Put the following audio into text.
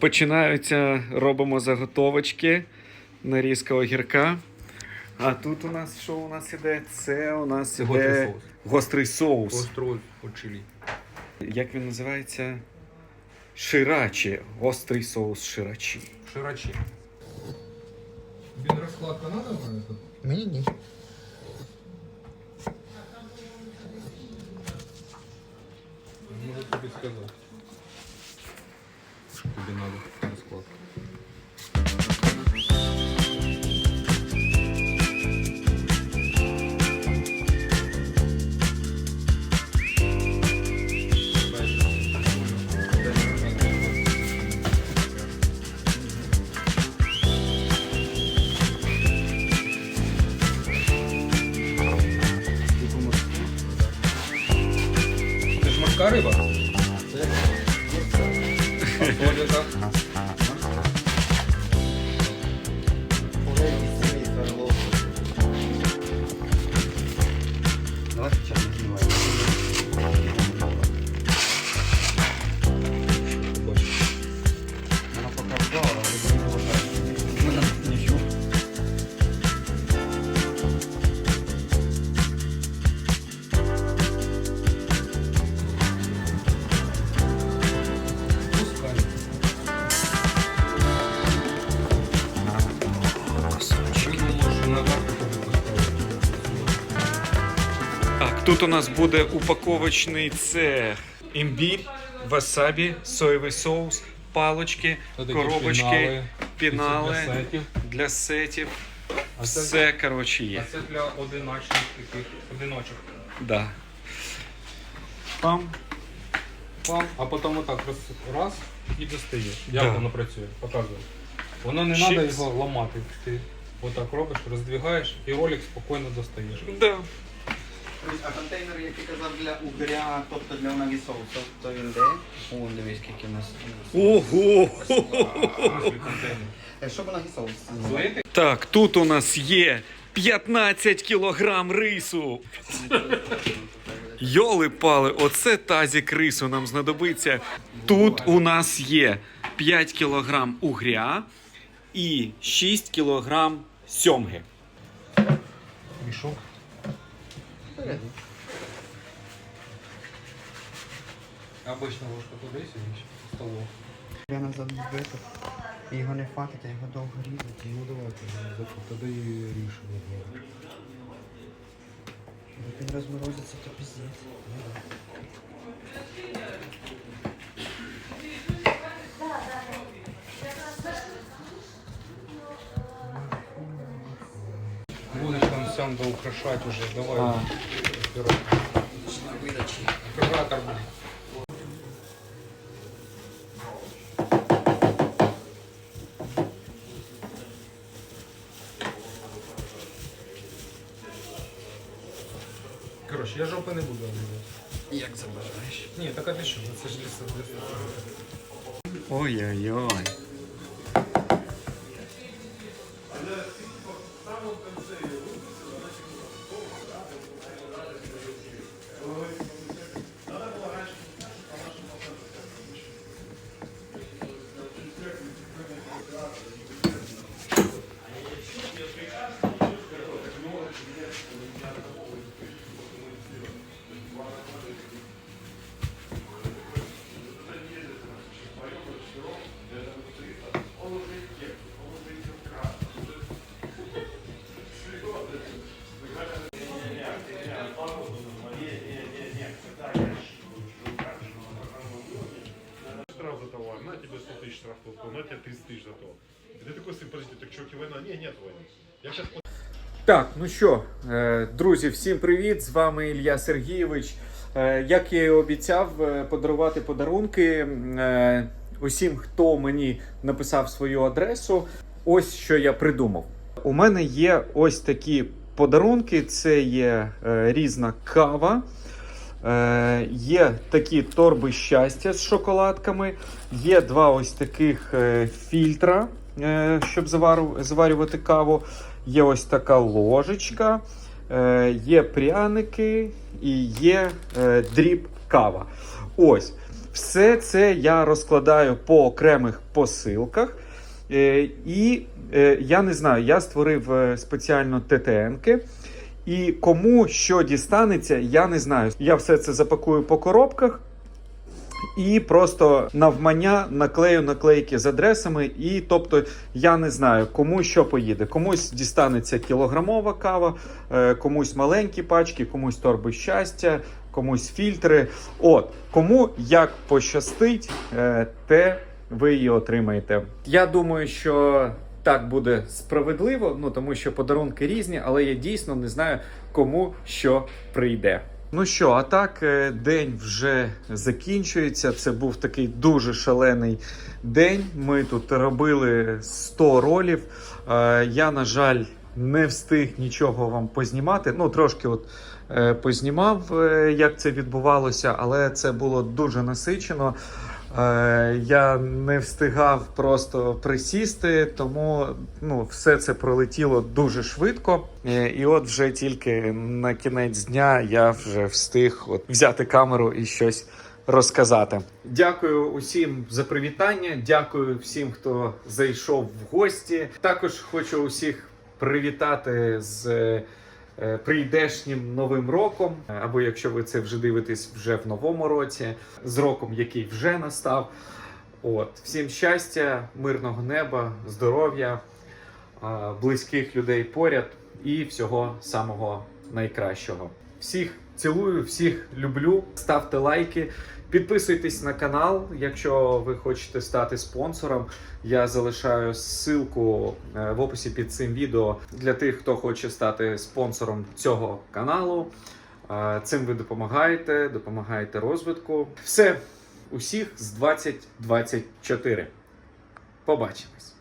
Починаються, робимо заготовочки, нарізка огірка. А тут у нас що у нас іде? Це у нас Гострий іде соус. гострий соус. У чилі. Як він називається? Ширачі. Гострий соус ширачі. Ширачі. Він розкладка надо мене тут? Мені ні. Можу тобі сказати. Тобі розкладка? Це риба? А то яка? Тут у нас буде упаковочний цех. Імбір, васабі, соєвий соус, палочки, Отакі коробочки, пінали. пінали Для сетів. для сетів. А це- Все, коротше, А це для одиночних таких одиночок. Да. Пам. Пам, а потім отак раз, раз і достаєш. Як Да. воно працює? Показую. Воно не треба його ламати. Ти отак робиш, роздвигаєш і ролик спокійно достаєш. Да. А контейнер, який казав для угря, тобто для наві соусу, то він де? О, дивись, скільки у нас. Ого! Е, Що соус? Злити? Так, тут у нас є 15 кілограм рису. Йоли пали, оце тазік рису нам знадобиться. Тут у нас є 5 кілограм угря і 6 кілограм сьомги. Мішок. Обычно ложка туди сидиш, столов. Я назад збити. І його не хватить, а його довго різати. Ну давайте, тоді і рішимо. Як він розморозиться, то піздець. Сам доукрашати уже, давай. А. Оператор. Оператор буде. Короче, я жопи не буду обрізати. Як це бажаєш? Ні, так а ти що? Це ж для для- Ой-ой-ой. штраф за товар, на тебе 100 тысяч штраф, толку, на тебе 30 тысяч за то. И ты такой, смотри, подождите, так что, война? Не, нет войны. Я сейчас Так, ну що, е, друзі, всім привіт! З вами Ілля Сергійович. Е, Як я і обіцяв, е, подарувати подарунки е, усім, хто мені написав свою адресу. Ось що я придумав. У мене є ось такі подарунки: це є е, різна кава. Е, є такі торби щастя з шоколадками, є два ось таких е, фільтра, е, щоб завару- заварювати каву. Є ось така ложечка, е, є пряники і є е, дріб кава. Ось. Все це я розкладаю по окремих посилках. Е, І е, я не знаю, я створив е, спеціально ТТНки. І кому що дістанеться, я не знаю. Я все це запакую по коробках. І просто навмання наклею наклейки з адресами. І тобто я не знаю, кому що поїде. Комусь дістанеться кілограмова кава, е, комусь маленькі пачки, комусь торби щастя, комусь фільтри. От кому як пощастить, е, те ви її отримаєте. Я думаю, що так буде справедливо, ну тому що подарунки різні, але я дійсно не знаю, кому що прийде. Ну що, а так, е, день вже закінчується. Це був такий дуже шалений день. Ми тут робили 100 ролів. Е, Я, на жаль, не встиг нічого вам познімати. Ну, трошки от е, познімав, як це відбувалося, але це було дуже насичено. Е, Я не встигав просто присісти, тому ну, все це пролетіло дуже швидко. Е, І от вже тільки на кінець дня я вже встиг от взяти камеру і щось розказати. Дякую усім за привітання. Дякую всім, хто зайшов в гості. Також хочу усіх привітати з. Е, Прийдешнім новим роком, або якщо ви це вже дивитесь вже в новому році, з роком, який вже настав. От всім щастя, мирного неба, здоров'я, близьких людей поряд і всього самого найкращого. Всіх цілую, всіх люблю. Ставте лайки, підписуйтесь на канал, якщо ви хочете стати спонсором. Я залишаю ссылку е, в описі під цим відео для тих, хто хоче стати спонсором цього каналу. Е, Цим ви допомагаєте, допомагаєте розвитку. Все, усіх з 2024. Побачимось.